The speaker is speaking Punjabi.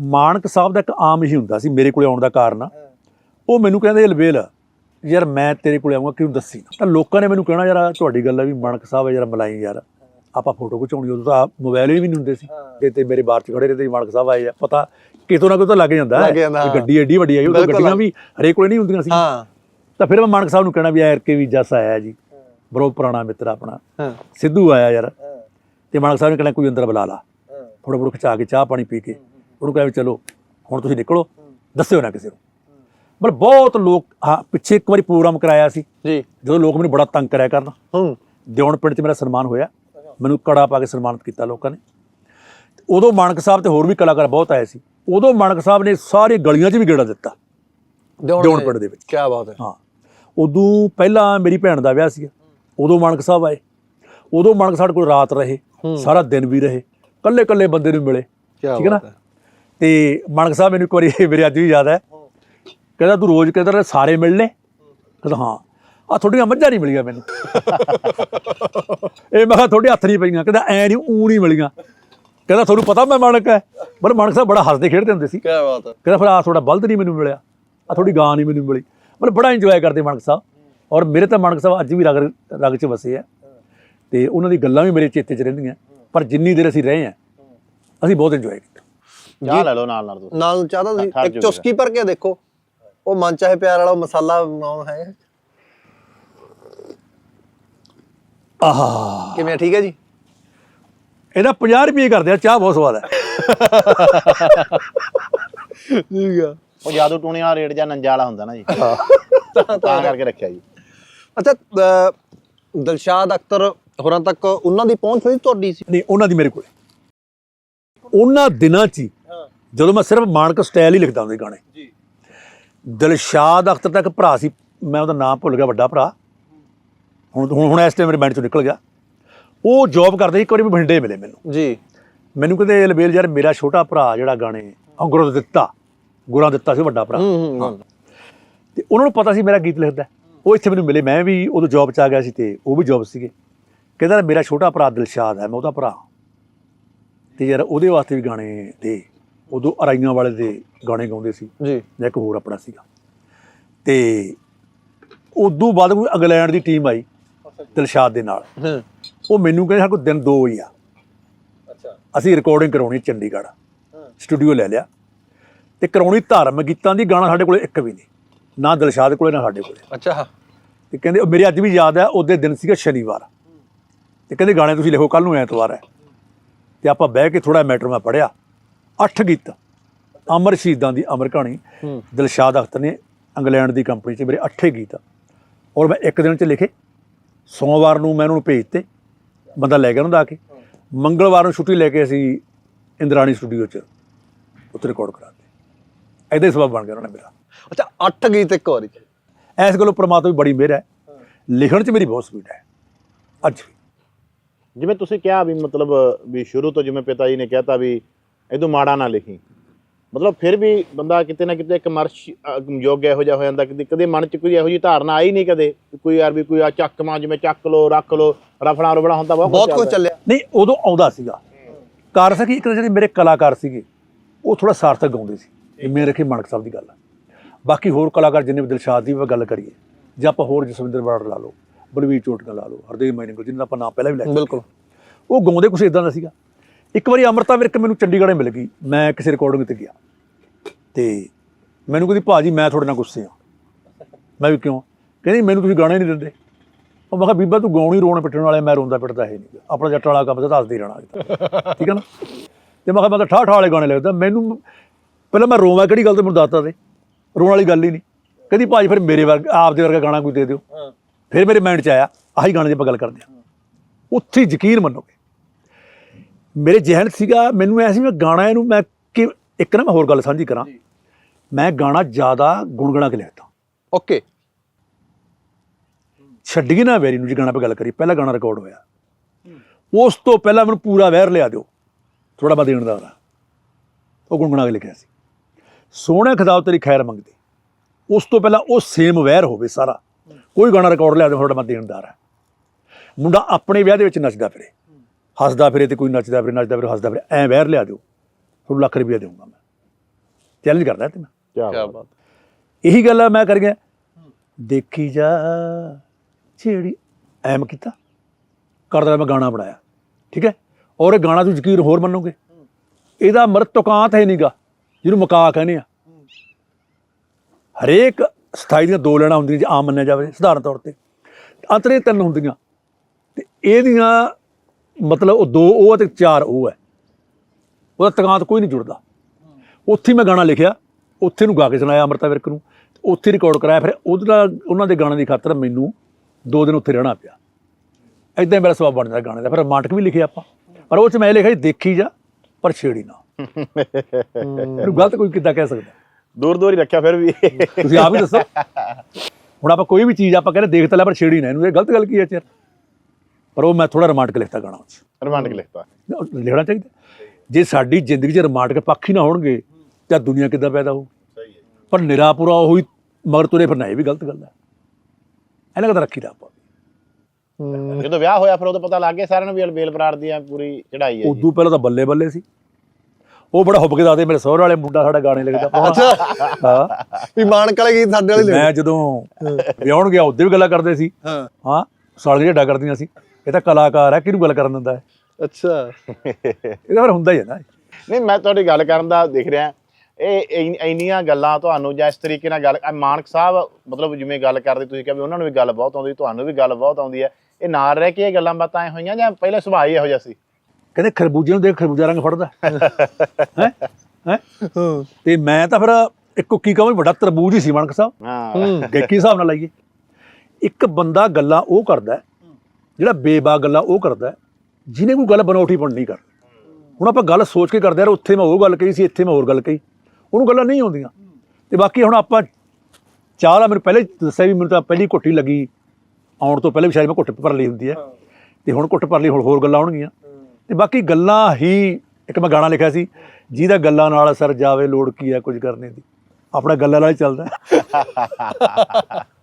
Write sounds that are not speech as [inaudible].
ਮਾਨਕ ਸਾਹਿਬ ਦਾ ਇੱਕ ਆਮ ਹੀ ਹੁੰਦਾ ਸੀ ਮੇਰੇ ਕੋਲੇ ਆਉਣ ਦਾ ਕਾਰਨ ਉਹ ਮੈਨੂੰ ਕਹਿੰਦੇ ਅਲਬੇਲ ਯਾਰ ਮੈਂ ਤੇਰੇ ਕੋਲੇ ਆਉਂਗਾ ਕਿਉਂ ਦੱਸੀ? ਨਾ?" ਤਾਂ ਲੋਕਾਂ ਨੇ ਮੈਨੂੰ ਕਹਿਣਾ ਯਾਰ ਤੁਹਾਡੀ ਗੱਲ ਹੈ ਵੀ ਮਾਨਕ ਸਾਹਿਬ ਯਾਰ ਮਲਾਈ ਯਾਰ ਆਪਾਂ ਫੋਟੋ ਖਿਚਾਉਣੀ ਉਦੋਂ ਤਾਂ ਮੋਬਾਈਲ ਵੀ ਨਹੀਂ ਹੁੰਦੇ ਸੀ। ਜੇ ਤੇ ਮੇਰੇ ਬਾਹਰ ਚ ਖੜੇ ਰਹਿੰਦੇ ਸੀ ਮਾਨਕ ਸਾਹਿਬ ਆਏ ਆ। ਪਤਾ ਕਿਤੋਂ ਨਾ ਕਿਤੋਂ ਲੱਗ ਜਾਂਦਾ। ਹੈ ਲੱਗ ਜਾਂਦਾ, ਹਾਂ। ਗੱਡੀ ਐਡੀ ਵੱਡੀ ਆਈ ਉਹ। ਗੱਡੀਆਂ ਵੀ ਹਰੇਕ ਕੋਲੇ ਨਹੀਂ ਹੁੰਦੀਆਂ ਸੀ। ਹਾਂ। ਤਾਂ ਫਿਰ ਮੈਂ ਮਾਨਕ ਸਾਹਿਬ ਨੂੰ ਕਹਿਣਾ ਵੀ ਐਰ ਕੇ ਵੀ ਜੱਸ ਆਇਆ ਜੀ। ਬਰੋ ਪੁਰਾਣਾ ਮਿੱਤਰ ਆਪਣਾ। ਸਿੱਧੂ ਆਇਆ ਯਾਰ। ਤੇ ਮਾਨਕ ਸਾਹਿਬ ਨੇ ਕਹਿਣਾ ਕੋਈ ਅੰਦਰ ਬੁਲਾ ਲਾ। ਫੋਟੋ ਫੋਟੋ ਖਿਚਾ ਕੇ ਚਾਹ ਪਾਣੀ ਪੀ ਕੇ। ਉਹਨੂੰ ਕਹੇ ਵੀ ਚਲੋ ਹੁਣ ਤੁਸੀਂ ਨਿਕਲੋ ਦੱਸਿਓ ਨਾ ਕਿਸੇ ਨੂੰ। ਪਰ ਬਹੁਤ ਲੋਕ ਹਾਂ ਪਿੱਛੇ ਇੱਕ ਵਾਰੀ ਪ੍ਰੋਗਰਾਮ ਕਰਾਇਆ ਸੀ। ਜੀ। ਜਦੋਂ ਲੋਕ ਮੈਨੂੰ ਬੜਾ ਤੰਗ ਕਰਿਆ ਕਰਨ। ਹੂੰ। ਦਿਉਣ ਪਿੰਡ 'ਚ ਮੇਰਾ ਸਨਮਾਨ ਹੋਇਆ। ਮੈਨੂੰ ਕੜਾ ਪਾ ਕੇ ਸਨਮਾਨਿਤ ਕੀਤਾ ਲੋਕਾਂ ਨੇ। ਉਦੋਂ ਮਾਨਕ ਸਾਹਿਬ ਤੇ ਹੋਰ ਵੀ ਕਲਾਕਾਰ ਬਹੁਤ ਆਏ ਸੀ। ਉਦੋਂ ਮਾਨਕ ਸਾਹਿਬ ਨੇ ਸਾਰੀ ਗਲੀਆਂ 'ਚ ਵੀ ਗੇੜਾ ਦਿੱਤਾ। ਦਿਉਣ ਪਿੰਡ ਦੇ ਵਿੱਚ। ਕੀ ਬਾਤ ਹੈ। ਹਾਂ। ਉਦੋਂ ਪਹਿਲਾਂ ਮੇਰੀ ਭੈਣ ਦਾ ਵਿਆਹ ਸੀ ਉਦੋਂ ਮਾਨਕ ਸਾਹਿਬ ਆਏ। ਉਦੋਂ ਮਾਨਕ ਸਾਡੇ ਕੋਲ ਰਾਤ ਰਹੇ। ਸਾਰਾ ਦਿਨ ਵੀ ਰਹੇ। ਕੱਲੇ ਕੱਲੇ ਬੰਦੇ ਨੂੰ ਮਿਲੇ। ਠੀਕ ਹੈ ਨਾ? ਤੇ ਮਾਨਕ ਸਾਹਿਬ ਮੈਨੂੰ ਇੱਕ ਵਾਰੀ [laughs] ਮੇਰੇ ਅੱਜ ਵੀ ਯਾਦ ਹੈ। ਕਹਿੰਦਾ ਤੂੰ ਰੋਜ਼ ਕਹਿੰਦਾ ਸਾਰੇ ਮਿਲ ਲੈ ਕਹਿੰਦਾ ਹਾਂ। ਆ ਤੁਹਾਡੀਆਂ ਮੱਝਾਂ ਨਹੀਂ ਮਿਲੀਆਂ ਮੈਨੂੰ। ਇਹ ਮੈਂ ਕਿਹਾ ਤੁਹਾਡੇ ਹੱਥ ਨਹੀਂ ਪਈਆਂ। ਕਹਿੰਦਾ ਐ ਨਹੀਂ ਊ ਨਹੀਂ ਮਿਲੀਆਂ। ਕਹਿੰਦਾ ਤੁਹਾਨੂੰ ਪਤਾ ਮੈਂ ਮਾਨਕ ਹੈ। ਪਰ ਮਾਨਕ ਸਾਹਿਬ ਬੜਾ ਹੱਸਦੇ ਖੇਡਦੇ ਹੁੰਦੇ ਸੀ। ਕੀ ਬਾਤ ਹੈ। ਕਹਿੰਦਾ ਫਿਰ ਆ ਤੁਹਾਡਾ ਬਲਦ ਨਹੀਂ ਮੈਨੂੰ ਮਿਲਿਆ। ਆ ਤੁਹਾਡੀ ਗਾਂ ਨਹੀਂ ਮੈਨੂੰ ਮਿਲੀ। ਮਤਲਬ ਬੜਾ ਇੰਜੋਏ ਕਰਦੇ ਮਾਨਕ ਸਾਹਿਬ। ਔਰ ਮੇਰੇ ਤਾਂ ਮਾਨਕ ਸਾਹਿਬ ਅੱਜ ਵੀ ਰਗ ਰਗ 'ਚ ਵਸੇ ਆ ਤੇ ਉਹਨਾਂ ਦੀ ਗੱਲਾਂ ਵੀ ਮੇਰੇ ਚੇਤੇ 'ਚ ਰਹਿੰਦੀਆਂ। ਪਰ ਜਿੰਨੀ ਦੇਰ ਅਸੀਂ ਰਹੇ ਆ ਅਸੀਂ ਬਹੁਤ ਇੰਜੋਏ ਕੀਤਾ। ਚਾਹ ਲੈ ਲਓ ਨਾਲ ਨਾਲ ਤੁਸੀਂ। ਨਾਲ ਨੂੰ ਚਾਹਦਾ ਤੁਸੀਂ ਇੱਕ। ਚੁਸਕੀ ਭਰ ਕੇ ਦੇਖੋ। ਉਹ ਮਨ ਚਾਹੇ ਪਿਆਰ ਵਾਲਾ ਮਸਾਲਾ ਨਾਮ ਹੈ। ਆਹਾ। ਕਿਵੇਂ ਠੀਕ ਹੈ ਜੀ? ਇਹਦਾ 50 ਰੁਪਏ ਕਰਦੇ ਆ ਚਾਹ ਬਹੁਤ ਸਵਾਦ ਹੈ। ਠੀਕ ਆ। ਉਹ ਜਾਦੂ ਟੂਣੇ ਵਾਲਾ ਰੇਟ ਜਾਂ ਨੰਜਾ ਵਾਲਾ ਹੁੰਦਾ ਨਾ ਜੀ। ਤਾਂ ਕਰਕੇ ਰੱਖਿਆ ਜੀ। ਅੱਛਾ ਦਿਲਸ਼ਾਦ ਅਖਤਰ ਹੋਰਾਂ ਤੱਕ ਉਹਨਾਂ ਦੀ ਪਹੁੰਚ ਹੋਈ ਤੁਹਾਡੀ ਸੀ? ਨਹੀਂ ਉਹਨਾਂ ਦੀ ਮੇਰੇ ਕੋਲ। ਉਹਨਾਂ ਦਿਨਾਂ 'ਚ ਹੀ ਜਦੋਂ ਮੈਂ ਸਿਰਫ ਮਾਨਕ ਸਟਾਈਲ ਹੀ ਲਿਖਦਾ ਹੁੰਦਾ ਗਾਣੇ। ਜੀ। ਦਿਲਸ਼ਾਦ ਅਖਤਰ ਤੱਕ ਭਰਾ ਸੀ ਮੈਂ ਉਹਦਾ ਨਾਮ ਭੁੱਲ ਗਿਆ ਵੱਡਾ ਭਰਾ। ਹੁਣ ਹੁਣ ਹੁਣ ਇਸ ਟਾਈਮ ਮੇਰੇ ਮਾਈਂਡ ਚੋਂ ਨਿਕਲ ਗਿਆ। ਉਹ ਜੌਬ ਕਰਦੇ ਸੀ ਇੱਕ ਵਾਰੀ ਵੀ ਭਿੰਡੇ ਮਿਲੇ ਮੈਨੂੰ। ਜੀ। ਮੈਨੂੰ ਕਹਿੰਦੇ ਲਬੇਲ ਯਾਰ ਮੇਰਾ ਛੋਟਾ ਭਰਾ ਜਿਹੜਾ ਗਾਣੇ ਆ ਗੁਰੂ ਦਿੱਤਾ। ਗੁਰਾਂ ਦਿੱਤਾ ਸੀ ਵੱਡਾ ਭਰਾ। ਤੇ ਉਹਨਾਂ ਨੂੰ ਪਤਾ ਸੀ ਮੇਰਾ ਗੀਤ ਲਿਖਦਾ। ਉਹ ਇੱਥੇ ਮੈਨੂੰ ਮਿਲੇ। ਮੈਂ ਵੀ ਉਦੋਂ ਜੌਬ 'ਚ ਆ ਗਿਆ ਸੀ ਤੇ ਉਹ ਵੀ ਜੌਬ ਸੀਗੇ। ਕਹਿੰਦਾ ਮੇਰਾ ਛੋਟਾ ਭਰਾ ਦਿਲਸ਼ਾਦ ਹੈ ਮੈਂ ਉਹਦਾ ਭਰਾ ਤੇ ਯਾਰ ਉਹਦੇ ਵਾਸਤੇ ਵੀ ਗਾਣੇ ਦੇ। ਉਦੋਂ ਅਰਾਈਆਂ ਵਾਲੇ ਦੇ ਗਾਣੇ ਗਾਉਂਦੇ ਸੀ। ਜੀ। ਜਾਂ ਇੱਕ ਹੋਰ ਆਪਣਾ ਸੀਗਾ। ਤੇ ਉਦੋਂ ਬਾਅਦ ਕੋਈ ਇੰਗਲੈਂਡ ਦੀ ਟੀਮ ਆਈ ਦਿਲਸ਼ਾਦ ਦੇ ਨਾਲ। ਹੂੰ। ਉਹ ਮੈਨੂੰ ਕਹਿੰਦੇ ਸਾਡੇ ਕੋਲ ਦਿਨ ਦੋ ਹੀ ਆ। ਅੱਛਾ। ਅਸੀਂ ਰਿਕਾਰਡਿੰਗ ਕਰਾਉਣੀ ਚੰਡੀਗੜ੍ਹ। ਸਟੂਡੀਓ ਲੈ ਲਿਆ। ਤੇ ਕਰਾਉਣੀ ਧਾਰਮਿਕ ਗੀਤਾਂ ਦੀ ਗਾਣਾ ਸਾਡੇ ਕੋਲੇ ਇੱਕ ਵੀ ਨਹੀਂ। ਨਾ ਦਿਲਸ਼ਾਦ ਕੋਲੇ ਨਾ ਸਾਡੇ ਕੋਲੇ। ਅੱਛਾ। ਤੇ ਕਹਿੰਦੇ ਉਹ ਮੇਰੇ ਅੱਜ ਵੀ ਯਾਦ ਹੈ ਉਹਦੇ ਦਿਨ ਸੀਗਾ ਸ਼ਨੀਵਾਰ। ਤੇ ਕਹਿੰਦੇ ਗਾਣੇ ਤੁਸੀਂ ਲਿਖੋ ਕੱਲ ਨੂੰ ਐਤਵਾਰ ਹੈ। ਤੇ ਆਪਾਂ ਬਹਿ ਕੇ ਥੋੜਾ ਮੈਟਰ ਮੈਂ ਪੜਿਆ ਅੱਠ ਗੀਤ। ਅਮਰ ਸ਼ਹੀਦਾਂ ਦੀ ਅਮਰ ਕਹਾਣੀ। ਦਿਲਸ਼ਾਦ ਅਖਤਰ ਨੇ ਇੰਗਲੈਂਡ ਦੀ ਕੰਪਨੀ 'ਚ ਮੇਰੇ ਅੱਠੇ ਗੀਤ। ਔਰ ਮੈਂ ਇੱਕ ਦਿਨ 'ਚ ਲਿਖੇ। ਸੋਮਵਾਰ ਨੂੰ ਮੈਂ ਉਹਨਾਂ ਨੂੰ ਭੇਜਤੇ। ਬੰਦਾ ਲੈ ਗਿਆ ਉਹਨਾਂ ਦਾ ਆ ਕੇ। ਮੰਗਲਵਾਰ ਨੂੰ ਛੁੱਟੀ ਲੈ ਕੇ ਅਸੀਂ ਇੰਦਰਾਣੀ ਸਟੂਡੀਓ 'ਚ ਉੱਥੇ ਰਿਕਾਰਡ ਕਰਾਤੇ। ਐਦਾਂ ਹੀ ਸਬਬ ਬਣ ਗਿਆ ਉਹਨਾਂ ਨੇ ਮੇਰਾ। ਅੱਛਾ ਅੱਠ ਗੀਤ ਇੱਕ ਵਾਰੀ ਐਸ ਗੱਲੋਂ ਪ੍ਰਮਾਤਮਾ ਦੀ ਬੜੀ ਮਿਹਰ ਹੈ। ਲਿਖਣ 'ਚ ਮੇਰੀ ਬਹੁਤ ਸਪੀਡ ਹੈ। ਅੱਜ ਜਿਵੇਂ ਤੁਸੀਂ ਕਿਹਾ ਵੀ ਮਤਲਬ ਵੀ ਸ਼ੁਰੂ ਤੋਂ ਜਿਵੇਂ ਪਿਤਾ ਜੀ ਨੇ ਕਹਿਤਾ ਵੀ ਇਹਦੋਂ ਮਾੜਾ ਨਾ ਲਿਖੀ। ਮਤਲਬ ਫਿਰ ਵੀ ਬੰਦਾ ਕਿਤੇ ਨਾ ਕਿਤੇ ਇੱਕ ਮਰਸ਼ ਯੋਗ ਇਹੋ ਜਿਹਾ ਹੋ ਜਾਂਦਾ ਕਿ ਕਦੇ ਮਨ 'ਚ ਕੋਈ ਇਹੋ ਜਿਹੀ ਧਾਰਨਾ ਆਈ ਨਹੀਂ ਕਦੇ ਕੋਈ ਯਾਰ ਵੀ ਕੋਈ ਆ ਚੱਕਵਾਂ ਜਿਵੇਂ ਚੱਕ ਲੋ ਰੱਖ ਲੋ ਰਫਣਾ ਰੁਬੜਾ ਹੁੰਦਾ ਬਹੁਤ ਬਹੁਤ ਕੁਝ। ਚੱਲਿਆ। ਨਹੀਂ ਉਦੋਂ ਆਉਂਦਾ ਸੀਗਾ। ਕਾਰ ਸਕੀ ਇੱਕ ਜਿਹੜੇ ਮੇਰੇ ਕਲਾਕਾਰ ਸੀਗੇ ਉਹ ਥੋੜਾ ਸਾਰਥਕ ਗਾਉਂਦੇ ਸੀ ਇਹ ਮੇਰੇ ਰੱਖੀ ਮਾਨਕ ਸਾਹਿਬ ਦੀ ਗੱਲ ਹੈ ਬਾਕੀ ਹੋਰ ਕਲਾਕਾਰ ਜਿੰਨੇ ਵੀ ਦਿਲਸ਼ਾਦ ਦੀ ਵੀ ਆਪਾਂ ਗੱਲ ਕਰੀਏ ਜਾਂ ਆਪਾਂ ਹੋਰ ਜਸਵਿੰਦਰ ਬਾੜ ਲਾ ਲਓ ਬਲਵੀਰ ਚੋਟਕਾ ਲਾ ਲਓ ਹਰਦੇਵ ਮਾਈਨਿੰਗ ਜਿਹਨਾਂ ਦਾ ਆਪਾਂ ਨਾਮ ਪਹਿਲਾਂ ਵੀ ਲੈ ਚੁੱਕੇ ਬਿਲਕੁਲ। ਉਹ ਗਾਉਂਦੇ ਕੁਛ ਇਦਾਂ ਦਾ ਸੀਗਾ। ਇੱਕ ਵਾਰੀ ਅਮਰਤਾ ਵਿਰਕ ਮੈਨੂੰ ਚੰਡੀਗੜ੍ਹ ਮਿਲ ਗਈ ਮੈਂ ਕਿਸੇ ਰਿਕਾਰਡਿੰਗ ਤੇ ਗਿਆ। ਤੇ ਮੈਨੂੰ ਕਹਿੰਦੀ ਭਾਜੀ ਮੈਂ ਤੁਹਾਡੇ ਨਾਲ ਗੁੱਸੇ ਆ ਮੈਂ ਵੀ ਕਿਉਂ? ਕਹਿੰਦੀ ਮੈਨੂੰ ਤੁਸੀਂ ਗਾਣਾ ਨਹੀਂ ਦਿੰਦੇ। ਉਹ ਮੈਂ ਕਿਹਾ ਬੀਬਾ ਤੂੰ ਗਾਉਣੀ ਰੋਣ ਪਿੱਟਣ ਵਾਲੇ ਮੈਂ ਰੋਂਦਾ ਪਿੱਟਦਾ ਹੈ ਨਹੀਂ। ਆਪਣਾ ਜੱਟ ਵਾਲਾ ਕੰਮ ਤਾਂ ਦੱਸਦੇ ਰਹਿਣਾ। ਠੀਕ ਹੈ ਨਾ? ਤੇ ਮੈਂ ਕਿਹਾ ਮੈਂ ਤਾਂ ਠਾਠ ਵਾਲੇ ਗਾਣੇ ਲਿਖਦਾ ਮੈਨੂੰ ਪਹਿਲਾਂ ਮੈਂ ਰੋਵਾਂ ਕਿਹੜੀ ਗੱਲ ਤੇ ਮੈਨੂੰ ਦੱਸਤਾ ਦੇ ਰੋਣ ਵਾਲੀ ਗੱਲ ਹੀ ਨਹੀਂ। ਕਹਿੰਦੀ ਭਾਜੀ ਫਿਰ ਮੇਰੇ ਵਰਗਾ ਆਪਦੇ ਵਰਗਾ ਗਾਣਾ ਕੋਈ ਦੇ ਦਿਓ। ਫਿਰ ਮੇਰੇ ਮਾਈਂਡ 'ਚ ਆਇਆ ਆਹੀ ਗਾਣੇ ਦੀ ਆਪਾਂ ਗੱਲ ਕਰਦੇ ਹਾਂ। ਉੱਥੇ ਯਕੀਨ ਮੰਨੋਗੇ। ਮੇਰੇ ਜ਼ਿਹਨ ਸੀਗਾ ਮੈਨੂੰ ਐ ਸੀ ਮੈਂ ਗਾਣਾ ਇਹਨੂੰ ਮੈਂ ਕਿ ਇੱਕ ਨਾ ਮੈਂ ਹੋਰ ਗੱਲ ਸਾਂਝੀ ਕਰਾਂ। ਮੈਂ ਗਾਣਾ ਜ਼ਿਆਦਾ ਗੁੰਗਣਾ ਕੇ ਲਿਖਦਾ ਓਕੇ। ਛੱਡੀਏ ਨਾ ਵੈਰੀ ਨੂੰ ਜੀ ਗਾਣਾ 'ਤੇ ਗੱਲ ਕਰੀ ਪਹਿਲਾ ਗਾਣਾ ਰਿਕਾਰਡ ਹੋਇਆ। ਉਸ ਤੋਂ ਪਹਿਲਾਂ ਮੈਨੂੰ ਪੂਰਾ ਵਹਿਰ ਲਿਆ ਦਿਓ ਥੋੜਾ ਬਾ ਦੇਣ ਦਾ ਉਹ ਗੁੰਗਣਾ ਕੇ ਲਿਖਿਆ ਸੀ। ਸੋਹਣਾ ਖੁਦਾ ਤੇਰੀ ਖੈਰ ਮੰਗਦੇ। ਉਸ ਤੋਂ ਪਹਿਲਾਂ ਉਹ ਸੇਮ ਵਹਿਰ ਹੋਵੇ ਸਾਰਾ। ਕੋਈ ਗਾਣਾ ਰਿਕਾਰਡ ਲਿਆ ਦਿਓ ਥੋੜਾ ਬਾ ਦੇਣਦਾਰ ਹੈ ਮੁੰਡਾ ਆਪਣੇ ਵਿਆਹ ਦੇ ਵਿੱਚ ਨੱਚਦਾ ਫਿਰੇ। ਹੱਸਦਾ ਫਿਰੇ ਤੇ ਕੋਈ ਨੱਚਦਾ ਫਿਰੇ ਨੱਚਦਾ ਫਿਰੇ ਹੱਸਦਾ ਫਿਰੇ ਐ ਵਹਿਰ ਲਿਆ ਦਿਓ। ਤੁਹਾਨੂੰ ਲੱਖ ਰੁਪਇਆ ਦੇਵਾਂਗਾ ਮੈਂ। ਚੈਲੰਜ ਕਰਦਾ ਤੇ ਮੈਂ। ਕੀ ਕੀ ਬਾਤ। ਇਹੀ ਗੱਲ ਆ ਮੈਂ ਕਰ ਗਿਆ। ਦੇਖੀ ਜਾ ਛੇੜੀ ਐਮ ਕੀਤਾ। ਕਰਦਾ ਮੈਂ ਗਾਣਾ ਬਣਾਇਆ। ਠੀਕ ਹੈ? ਔਰ ਇਹ ਗਾਣਾ ਤੁਸੀਂ ਯਕੀਨ ਹੋਰ ਮੰਨੋਗੇ। ਇਹਦਾ ਮਰਤ ਤੁਕਾਂਤ ਹੈ ਨਹੀਂਗਾ ਜਿਹਨੂੰ ਮਕਾ ਕਹਿੰਦੇ ਆ। ਹਰੇਕ ਸਥਾਈ ਦੀਆਂ ਦੋ ਲੈਣਾ ਹੁੰਦੀਆਂ ਜੇ ਆਮ ਮੰਨਿਆ ਜਾਵੇ ਸਧਾਰਨ ਤੌਰ ਤੇ। ਅੰਤਰੇ ਤਿੰਨ ਹੁੰਦੀਆਂ। ਤੇ ਇਹਦੀਆਂ ਮਤਲਬ ਉਹ ਦੋ ਉਹ ਆ ਤੇ ਚਾਰ ਉਹ ਹੈ ਉਹਦਾ ਤਕਾਂਤ ਕੋਈ ਨਹੀਂ ਜੁੜਦਾ। ਉੱਥੇ ਹੀ ਮੈਂ ਗਾਣਾ ਲਿਖਿਆ। ਉੱਥੇ ਨੂੰ ਗਾ ਕੇ ਸੁਣਾਇਆ ਅਮਰਤਾ ਵਿਰਕ ਨੂੰ। ਉੱਥੇ ਰਿਕਾਰਡ ਕਰਾਇਆ। ਫਿਰ ਉਹਦਾ ਉਹਨਾਂ ਦੇ ਗਾਣੇ ਦੀ ਖਾਤਰ ਮੈਨੂੰ ਦੋ ਦਿਨ ਉੱਥੇ ਰਹਿਣਾ ਪਿਆ। ਐਦਾਂ ਮੇਰਾ ਸਵਾਬ ਬਣ ਜਾਂਦਾ ਗਾਣੇ ਦਾ। ਫਿਰ ਰੋਮਾਂਟਿਕ ਵੀ ਲਿਖਿਆ ਆਪਾਂ। ਪਰ ਉਹ ਚ ਮੈਂ ਲਿਖਿਆ ਦੇਖੀ ਜਾ ਪਰ ਛੇੜੀ ਨਾ। ਇਹਨੂੰ ਗਲਤ ਕੋਈ ਕਿੱਦਾਂ ਕਹਿ ਸਕਦਾ? ਦੂਰ ਦੂਰ ਹੀ ਰੱਖਿਆ ਫਿਰ ਵੀ। ਤੁਸੀਂ ਆਪ ਹੀ ਦੱਸੋ। ਹੁਣ ਆਪਾਂ ਕੋਈ ਵੀ ਚੀਜ਼ ਆਪਾਂ ਕਹਿੰਦੇ ਦੇਖ ਤਾਂ ਲੈ ਪਰ ਛੇੜੀ ਨਾ। ਇਹਨੂੰ ਇਹ ਗਲਤ ਗੱਲ ਕੀ ਹੈ ਚਿਰ? ਪਰ ਉਹ ਮੈਂ ਥੋੜਾ ਰੋਮਾਂਟਿਕ ਲਿਖਤਾ ਗਾਣਾ 'ਚ। ਰੋਮਾਂਟਿਕ ਲਿਖਤਾ। ਲਿਖਣਾ ਚਾਹੀਦਾ। ਜੇ ਸਾਡੀ ਜ਼ਿੰਦਗੀ 'ਚ ਰੋਮਾਂਟਿਕ ਪੱਖ ਹੀ ਨਾ ਹੋਣਗੇ ਤਾਂ ਦੁਨੀਆ ਕਿੱਦਾਂ ਪੈਦਾ ਹੋਊ? ਸਹੀ ਹੈ। ਪਰ ਨਿਰਾਪੁਰਾ ਉਹੀ ਮਗਰ ਤੁਰੇ ਫਿਰਨਾ ਇਹ ਵੀ ਗਲਤ ਗੱਲ ਹੈ। ਇਹਨਾਂ ਕਦਾ ਰੱਖੀ ਦਾ ਆਪਾਂ। ਜਦੋਂ ਵਿਆਹ ਹੋਇਆ ਫਿਰ ਉਦੋਂ ਪਤਾ ਲੱਗ ਗਿਆ ਸਾਰਿਆਂ ਨੂੰ ਵੀ ਬੇਲ ਬਰਾੜ ਦੀ ਆ ਪੂਰੀ ਚੜਾਈ ਹੈ ਉਦੋਂ ਪਹਿਲਾਂ ਤਾਂ ਬੱਲੇ ਬੱਲੇ ਸੀ। ਉਹ ਬੜਾ ਹੁੱਬ ਕੇ ਦੱਸਦੇ ਮੇਰੇ ਸਹੁਰੇ ਵਾਲੇ ਮੁੰਡਾ ਸਾਡਾ ਗਾਣੇ ਲਿਖਦਾ। ਪਾਉਣਾ ਹਾਂ। ਵੀ ਮਾਨਕ ਵਾਲੇ ਗੀਤ ਸਾਡੇ ਵਾਲੇ। ਮੈਂ ਜਦੋਂ ਵਿਆਹਣ ਗਿਆ ਉਦੋਂ ਵੀ ਗੱਲਾਂ ਕਰਦੇ ਸੀ। ਹਾਂ। ਹਾਂ। ਸਾਲੀਆਂ ਢਾ ਕਰਦੀਆਂ ਸੀ। ਇਹ ਤਾਂ ਕਲਾਕਾਰ ਹੈ ਕਿਹਨੂੰ ਗੱਲ ਕਰਨ ਦਿੰਦਾ ਹੈ? ਅੱਛਾ। ਇਹਦਾ ਫਿਰ ਹੁੰਦਾ ਹੀ ਹੈ ਨਾ। ਨਹੀਂ ਮੈਂ ਤੁਹਾਡੀ ਗੱਲ ਕਰਨ ਦਾ ਦੇਖ ਰਿਹਾ। ਇਹ ਇੰਨ- ਇੰਨੀਆਂ ਗੱਲਾਂ ਤੁਹਾਨੂੰ ਜਾਂ ਇਸ ਤਰੀਕੇ ਨਾਲ ਗੱਲ ਆਹ ਮਾਨਕ ਸਾਹਿਬ ਮਤਲਬ ਜਿਵੇਂ ਗੱਲ ਕਰਦੇ ਤੁਸੀਂ ਕਿਹਾ ਵੀ ਉਹਨਾਂ ਨੂੰ ਵੀ ਗੱਲ ਬਹੁਤ ਆਉਂਦੀ ਤੁਹਾਨੂੰ ਵੀ ਗੱਲ ਬਹੁਤ ਆਉਂਦੀ ਹੈ। ਇਹ ਨਾਲ ਰਹਿ ਕੇ ਇਹ ਗੱਲਾਂ ਬਾਤਾਂ ਐ ਹੋਈਆਂ ਜਾਂ ਪਹਿਲੇ ਸੁਭਾਅ ਹੀ ਇਹੋ ਜਿਹਾ ਸੀ? ਕਹਿੰਦੇ ਖਰਬੂਜੇ ਨੂੰ ਦੇਖ ਖਰਬੂਜਾ ਰੰਗ ਫੜਦਾ। ਹੈ? ਹੈ? ਹਾਂ। ਤੇ ਮੈਂ ਤਾਂ ਫਿਰ ਇੱਕ ਕੁੱਕੀ ਕਹਾਂ ਵੱਡਾ ਤਰਬੂਜ ਹੀ ਸੀ ਮਣਕ ਸਾਹਿਬ। ਹਾਂ। ਗਾਇਕੀ ਹਿਸਾਬ ਨਾਲ ਲਾਈਏ। ਇੱਕ ਬੰਦਾ ਗੱਲਾਂ ਉਹ ਕਰਦਾ ਜਿਹੜਾ ਬੇਬਾ ਗੱਲਾਂ ਉਹ ਕਰਦਾ ਜਿਹਨੇ ਕੋਈ ਗੱਲ ਬਨੌਟੀ ਪਣ ਨਹੀਂ ਕਰ। ਹੁਣ ਆਪਾਂ ਗੱਲ ਸੋਚ ਕੇ ਕਰਦੇ ਯਾਰ ਉੱਥੇ ਮੈਂ ਉਹ ਗੱਲ ਕਹੀ ਸੀ ਇੱਥੇ ਮੈਂ ਹੋਰ ਗੱਲ ਕਹੀ। ਉਹਨੂੰ ਗੱਲਾਂ ਨਹੀਂ ਆਉਂਦੀਆਂ। ਤੇ ਬਾਕੀ ਹੁਣ ਆਪਾਂ ਚਾਹ ਦਾ ਮੈਨੂੰ ਪਹਿਲੇ ਦੱਸਿਆ ਵੀ ਮੈਨੂੰ ਤਾਂ ਪਹਿਲੀ ਘੁੱਟੀ ਲੱਗੀ ਆਉਣ ਤੋਂ ਪਹਿਲੇ ਵੀ ਸ਼ਾਇਦ ਮੈਂ ਘੁੱਟ ਭਰ ਲਈ ਹੁੰਦੀ ਹੈ। ਤੇ ਹੁਣ ਘੁੱਟ ਭਰ ਲਈ ਹੁਣ ਹੋਰ ਗੱਲਾਂ ਆਉਣਗੀਆਂ। ਤੇ ਬਾਕੀ ਗੱਲਾਂ ਹੀ ਇੱਕ ਮੈਂ ਗਾਣਾ ਲਿਖਿਆ ਸੀ ਜਿਹਦਾ ਗੱਲਾਂ ਨਾਲ ਅਸਰ ਜਾਵੇ ਲੋੜ ਕੀ ਹੈ ਕੁਝ ਕਰਨੇ ਦੀ। ਆਪਣਾ ਗੱਲਾਂ ਨਾਲ ਹੀ ਚੱਲਦਾ। [laughs]